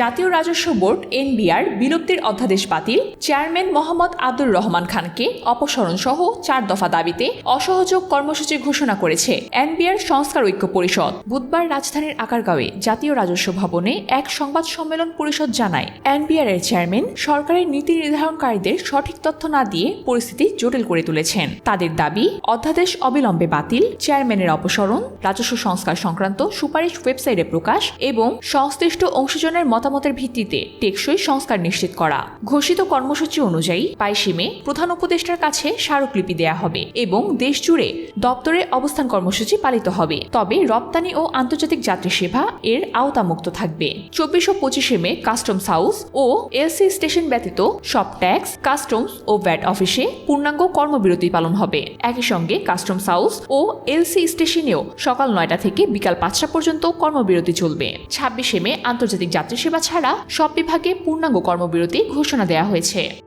জাতীয় রাজস্ব board, NBR, বিলুপ্তির অধ্যাদেশ বাতিল, চেয়ারম্যান মোহাম্মদ আব্দুর রহমান খানকে অপসারণ সহ চার দফা দাবিতে অসহযোগ কর্মসূচি ঘোষণা করেছে এনবিআর সংস্কার ঐক্য পরিষদ। বুধবার রাজধানীর আকারগাঁওয়ে জাতীয় রাজস্ব ভবনে এক সংবাদ সম্মেলন পরিষদ জানায় এনবিআর এর চেয়ারম্যান সরকারের নীতি নির্ধারণকারীদের সঠিক তথ্য না দিয়ে পরিস্থিতি জটিল করে তুলেছেন। তাদের দাবি, অধ্যাদেশ অবিলম্বে বাতিল, চেয়ারম্যানের অপসারণ, রাজস্ব সংস্কার সংক্রান্ত সুপারিশ ওয়েবসাইটে প্রকাশ এবং সংশ্লিষ্ট অংশীজনের মতামতের ভিত্তিতে টেকসই সংস্কার নিশ্চিত করা। ঘোষিত কর্মসূচি অনুযায়ী বাইশে মে প্রধান উপদেষ্টার কাছে স্মারকলিপি দেয়া হবে এবং দেশ জুড়ে দপ্তরে অবস্থান কর্মসূচি পালিত হবে। তবে রপ্তানি ও আন্তর্জাতিক যাত্রী সেবা এর আওতামুক্ত থাকবে। চব্বিশ ও পঁচিশে মে কাস্টমস হাউস ও এলসি স্টেশন ব্যতীত সব ট্যাক্স, কাস্টমস ও ভ্যাট অফিসে পূর্ণাঙ্গ কর্মবিরতি পালন হবে। একই সঙ্গে কাস্টমস হাউস ও এলসি স্টেশনেও সকাল নয়টা থেকে বিকাল পাঁচটা পর্যন্ত কর্মবিরতি চলবে। ছাব্বিশে মে আন্তর্জাতিক যাত্রী সেবা ছাড়া সব বিভাগে পূর্ণাঙ্গ কর্মবিরতি ঘোষণা দেওয়া হয়েছে।